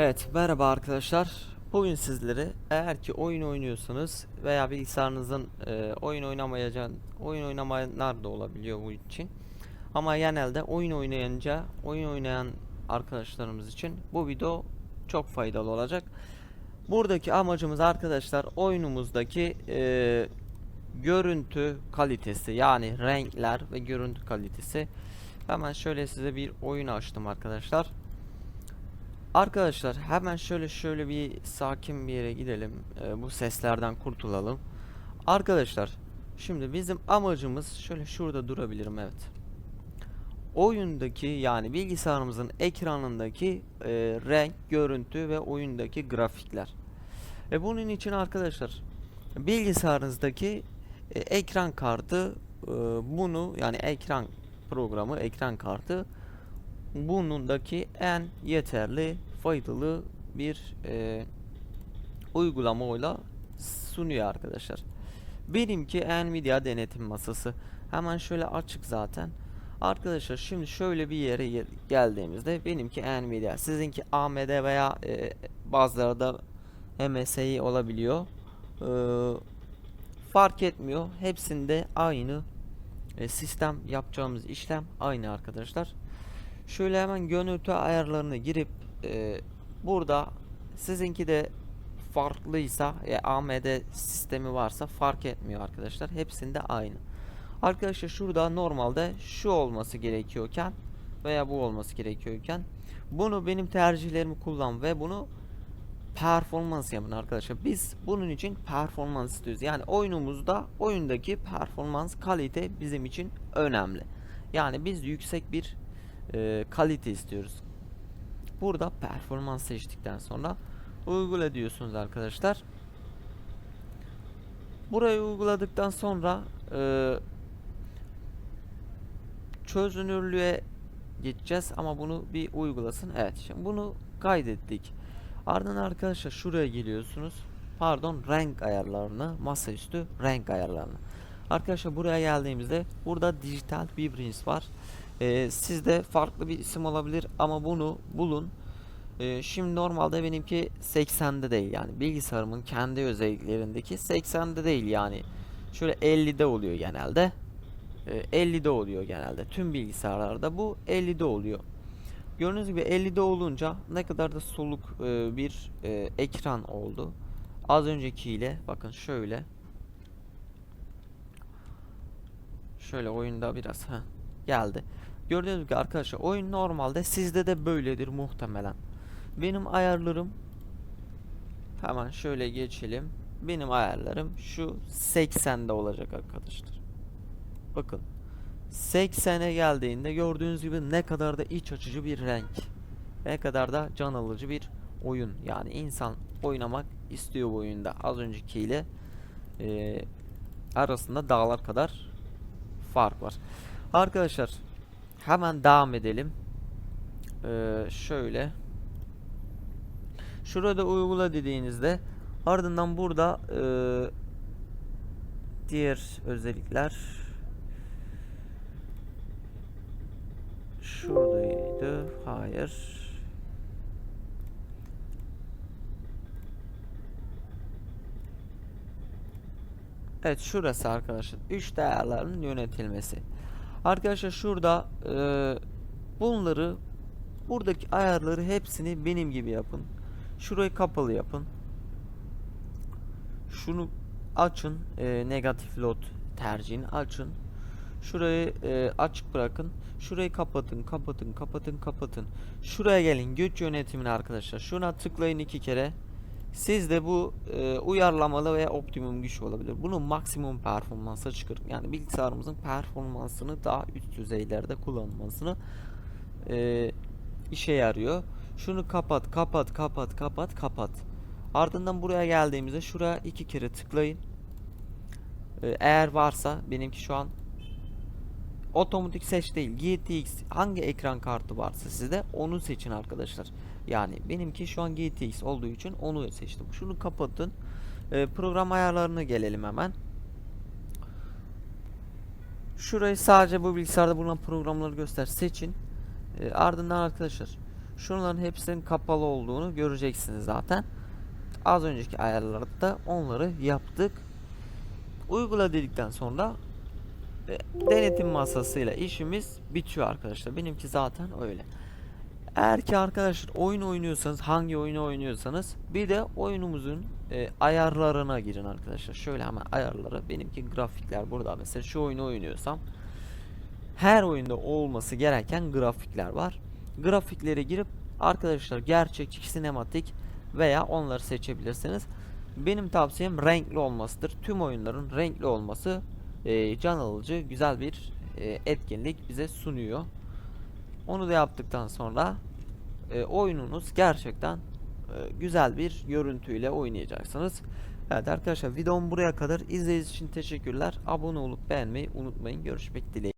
Evet, merhaba arkadaşlar. Bugün sizlere eğer ki oyun oynuyorsanız veya bilgisayarınızın e, oyun oynamayacağın, oyun oynamayanlar da olabiliyor bu için. Ama genelde oyun oynayınca, oyun oynayan arkadaşlarımız için bu video çok faydalı olacak. Buradaki amacımız arkadaşlar oyunumuzdaki e, görüntü kalitesi yani renkler ve görüntü kalitesi. Hemen şöyle size bir oyun açtım arkadaşlar. Arkadaşlar hemen şöyle şöyle bir sakin bir yere gidelim. Ee, bu seslerden kurtulalım. Arkadaşlar şimdi bizim amacımız şöyle şurada durabilirim evet. Oyundaki yani bilgisayarımızın ekranındaki e, renk, görüntü ve oyundaki grafikler. Ve bunun için arkadaşlar bilgisayarınızdaki e, ekran kartı e, bunu yani ekran programı, ekran kartı bunundaki en yeterli faydalı bir e, uygulamayla sunuyor arkadaşlar. Benimki Nvidia denetim masası. Hemen şöyle açık zaten. Arkadaşlar şimdi şöyle bir yere gel- geldiğimizde benimki Nvidia. Sizinki AMD veya e, bazıları da MSI olabiliyor. E, fark etmiyor. Hepsinde aynı e, sistem yapacağımız işlem aynı arkadaşlar. Şöyle hemen görüntü ayarlarını girip e, burada sizinki de farklıysa e, AMD sistemi varsa fark etmiyor arkadaşlar. Hepsinde aynı. Arkadaşlar şurada normalde şu olması gerekiyorken veya bu olması gerekiyorken bunu benim tercihlerimi kullan ve bunu performans yapın arkadaşlar. Biz bunun için performans istiyoruz. Yani oyunumuzda oyundaki performans kalite bizim için önemli. Yani biz yüksek bir e, kalite istiyoruz. Burada performans seçtikten sonra uygula diyorsunuz arkadaşlar. Burayı uyguladıktan sonra e, çözünürlüğe geçeceğiz ama bunu bir uygulasın. Evet şimdi bunu kaydettik. Ardından arkadaşlar şuraya geliyorsunuz. Pardon renk ayarlarını masaüstü renk ayarlarını. Arkadaşlar buraya geldiğimizde burada dijital vibrance var. Ee, sizde farklı bir isim olabilir ama bunu bulun. Ee, şimdi normalde benimki 80'de değil yani bilgisayarımın kendi özelliklerindeki 80'de değil yani. Şöyle 50'de oluyor genelde. Ee, 50'de oluyor genelde. Tüm bilgisayarlarda bu 50'de oluyor. Gördüğünüz gibi 50'de olunca ne kadar da soluk e, bir e, ekran oldu. Az öncekiyle bakın şöyle. Şöyle oyunda biraz ha geldi. Gördüğünüz gibi arkadaşlar oyun normalde sizde de böyledir muhtemelen. Benim ayarlarım hemen şöyle geçelim. Benim ayarlarım şu 80'de olacak arkadaşlar. Bakın 80'e geldiğinde gördüğünüz gibi ne kadar da iç açıcı bir renk. Ne kadar da can alıcı bir oyun. Yani insan oynamak istiyor bu oyunda. Az öncekiyle e, arasında dağlar kadar fark var. Arkadaşlar hemen devam edelim. Ee, şöyle. Şurada uygula dediğinizde ardından burada e, diğer özellikler şuradaydı. Hayır. Evet şurası arkadaşlar. 3 değerlerin yönetilmesi. Arkadaşlar şurada e, bunları buradaki ayarları hepsini benim gibi yapın. Şurayı kapalı yapın. Şunu açın. E, negatif load tercihini açın. Şurayı e, açık bırakın. Şurayı kapatın, kapatın, kapatın, kapatın. Şuraya gelin güç yönetimine arkadaşlar. Şuna tıklayın iki kere. Sizde bu e, uyarlamalı veya optimum güç olabilir. Bunu maksimum performansa çıkarın. Yani bilgisayarımızın performansını daha üst düzeylerde kullanmasını e, işe yarıyor. Şunu kapat, kapat, kapat, kapat, kapat. Ardından buraya geldiğimizde şuraya iki kere tıklayın. E, eğer varsa benimki şu an otomatik seç değil GTX hangi ekran kartı varsa sizde onu seçin arkadaşlar. Yani benimki şu an GTX olduğu için onu seçtim. Şunu kapatın. Ee, program ayarlarına gelelim hemen. Şurayı sadece bu bilgisayarda bulunan programları göster seçin. Ee, ardından arkadaşlar Şunların hepsinin kapalı olduğunu göreceksiniz zaten. Az önceki ayarlarda da onları yaptık. Uygula dedikten sonra denetim masasıyla işimiz bitiyor arkadaşlar. Benimki zaten öyle. Eğer ki arkadaşlar oyun oynuyorsanız hangi oyunu oynuyorsanız bir de oyunumuzun e, ayarlarına girin arkadaşlar. Şöyle hemen ayarları benimki grafikler burada mesela şu oyunu oynuyorsam her oyunda olması gereken grafikler var. Grafiklere girip arkadaşlar gerçekçi sinematik veya onları seçebilirsiniz. Benim tavsiyem renkli olmasıdır. Tüm oyunların renkli olması e, can alıcı güzel bir e, etkinlik bize sunuyor. Onu da yaptıktan sonra e, oyununuz gerçekten e, güzel bir görüntüyle oynayacaksınız. Evet arkadaşlar videom buraya kadar izlediğiniz için teşekkürler. Abone olup beğenmeyi unutmayın. Görüşmek dileğiyle.